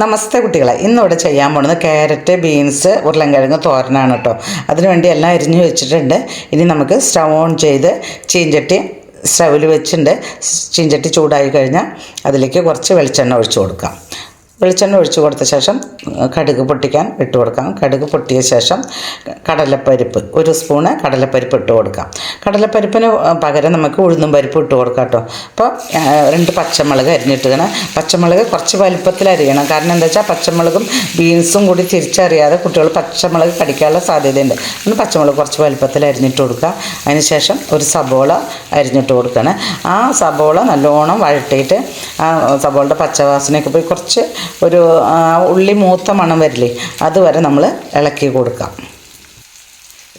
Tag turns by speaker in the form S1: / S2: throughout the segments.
S1: നമസ്തേ കുട്ടികളെ. ഇന്നിവിടെ ചെയ്യാൻ പോകുന്നത് ക്യാരറ്റ് ബീൻസ് ഉരുളൻകിഴങ്ങ് തോരനാണ് കേട്ടോ. അതിനുവേണ്ടി എല്ലാം അരിഞ്ഞു വെച്ചിട്ടുണ്ട്. ഇനി നമുക്ക് സ്റ്റവ് ഓൺ ചെയ്ത് ചീഞ്ചട്ടി സ്റ്റവിൽ വെച്ചിട്ടുണ്ട്. ചീഞ്ചട്ടി ചൂടായി കഴിഞ്ഞാൽ അതിലേക്ക് കുറച്ച് വെളിച്ചെണ്ണ ഒഴിച്ചു കൊടുക്കാം. വെളിച്ചെണ്ണ ഒഴിച്ചു കൊടുത്ത ശേഷം കടുക് പൊട്ടിക്കാൻ ഇട്ട് കൊടുക്കാം. കടുക് പൊട്ടിയ ശേഷം കടലപ്പരിപ്പ് ഒരു സ്പൂണ് കടലപ്പരിപ്പ് ഇട്ട് കൊടുക്കാം. കടലപ്പരിപ്പിന് പകരം നമുക്ക് ഉഴുന്നും പരിപ്പ് ഇട്ട് കൊടുക്കാം കേട്ടോ. അപ്പോൾ രണ്ട് പച്ചമുളക് അരിഞ്ഞിട്ടുകണം പച്ചമുളക് കുറച്ച് വലുപ്പത്തിൽ അരിയണം. കാരണം എന്താ വെച്ചാൽ പച്ചമുളകും ബീൻസും കൂടി തിരിച്ചറിയാതെ കുട്ടികൾ പച്ചമുളക് കടിക്കാനുള്ള സാധ്യതയുണ്ട്. ഒന്ന് പച്ചമുളക് കുറച്ച് വലുപ്പത്തിൽ അരിഞ്ഞിട്ട് കൊടുക്കുക. അതിന് ശേഷം ഒരു സബോള അരിഞ്ഞിട്ട് കൊടുക്കണം ആ സബോള നല്ലോണം വഴട്ടിയിട്ട് ആ സബോളയുടെ പച്ചവാസനയൊക്കെ പോയി കുറച്ച് ഒരു ഉള്ളി മൂത്ത മണം വരില്ലേ അതുവരെ നമ്മൾ ഇളക്കി കൊടുക്കാം.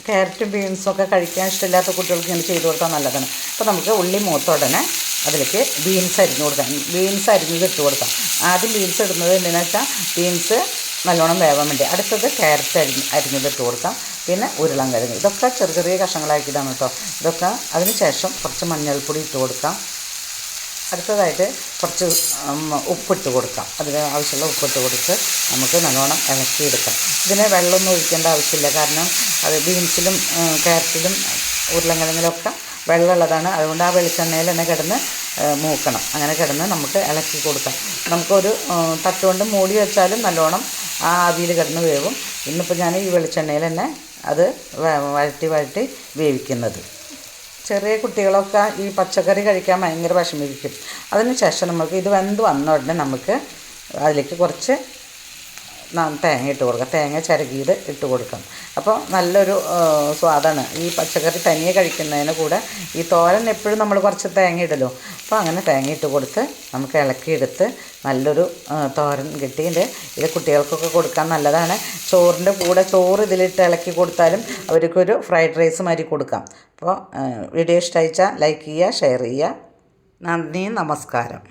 S1: ക്യാരറ്റും ബീൻസും ഒക്കെ കഴിക്കാൻ ഇഷ്ടമില്ലാത്ത കുട്ടികൾക്ക് ഇങ്ങനെ ചെയ്ത് കൊടുത്താൽ നല്ലതാണ്. അപ്പോൾ നമുക്ക് ഉള്ളി മൂത്ത ഉടനെ അതിലേക്ക് ബീൻസ് അരിഞ്ഞ് കൊടുക്കാം. ബീൻസ് അരിഞ്ഞത് ഇട്ട് കൊടുക്കാം. ആദ്യം ബീൻസ് ഇടുന്നത് എന്തിനാ വെച്ചാൽ ബീൻസ് നല്ലോണം വേവാൻ വേണ്ടി. അടുത്തത് ക്യാരറ്റ് അരിഞ്ഞ് ഇട്ട് കൊടുക്കാം. പിന്നെ ഉരുളൻകിഴങ്ങ് ഇതൊക്കെ ചെറിയ ചെറിയ കഷ്ണങ്ങളാക്കിയതാണ് കേട്ടോ. ഇതൊക്കെ അതിന് ശേഷം കുറച്ച് മഞ്ഞൾപ്പൊടി ഇട്ട് കൊടുക്കാം. അടുത്തതായിട്ട് കുറച്ച് ഉപ്പിട്ട് കൊടുക്കാം. അതിന് ആവശ്യമുള്ള ഉപ്പിട്ട് കൊടുത്ത് നമുക്ക് നല്ലോണം ഇളക്കിയെടുക്കാം. ഇതിന് വെള്ളമൊന്നും ഒഴിക്കേണ്ട ആവശ്യമില്ല. കാരണം അത് ബീൻസിലും ക്യാരറ്റിലും ഉരുളങ്കിഴങ്ങിലൊക്കെ വെള്ളമുള്ളതാണ്. അതുകൊണ്ട് ആ വെളിച്ചെണ്ണയിൽ തന്നെ കിടന്ന് മൂക്കണം. അങ്ങനെ കിടന്ന് നമുക്ക് ഇളക്കി കൊടുക്കാം. നമുക്കൊരു തട്ടുകൊണ്ട് മൂടി വെച്ചാലും നല്ലോണം ആ ആവിയിൽ കിടന്ന് വേവും. ഇന്നിപ്പോൾ ഞാൻ ഈ വെളിച്ചെണ്ണയിൽ തന്നെ അത് വഴറ്റി വഴറ്റി വേവിക്കുന്നത്. ചെറിയ കുട്ടികളൊക്കെ ഈ പച്ചക്കറി കഴിക്കാൻ ഭയങ്കര വിഷമിക്കും. അതിന് ശേഷം നമുക്ക് ഇത് വെന്ത് വന്ന ഉടനെ നമുക്ക് അതിലേക്ക് കുറച്ച് തേങ്ങ ഇട്ട് കൊടുക്കാം. തേങ്ങ ചിരകിയത് ഇട്ട് കൊടുക്കാം അപ്പോൾ നല്ലൊരു സ്വാദാണ്. ഈ പച്ചക്കറി തനിയെ കഴിക്കുന്നതിന് കൂടെ ഈ തോരൻ എപ്പോഴും നമ്മൾ കുറച്ച് തേങ്ങ ഇടല്ലോ. അപ്പോൾ അങ്ങനെ തേങ്ങ ഇട്ട് കൊടുത്ത് നമുക്ക് ഇളക്കിയെടുത്ത് നല്ലൊരു തോരൻ കിട്ടിയിട്ട് ഇത് കുട്ടികൾക്കൊക്കെ കൊടുക്കാൻ നല്ലതാണ്. ചോറിന്റെ കൂടെ ചോറ് ഇതിലിട്ട് ഇളക്കി കൊടുത്താലും അവർക്കൊരു ഫ്രൈഡ് റൈസ് മാതിരി കൊടുക്കാം. അപ്പോൾ വീഡിയോ ഇഷ്ടമായിച്ചാൽ ലൈക്ക് ചെയ്യുക ഷെയർ ചെയ്യുക. നന്ദി നമസ്കാരം.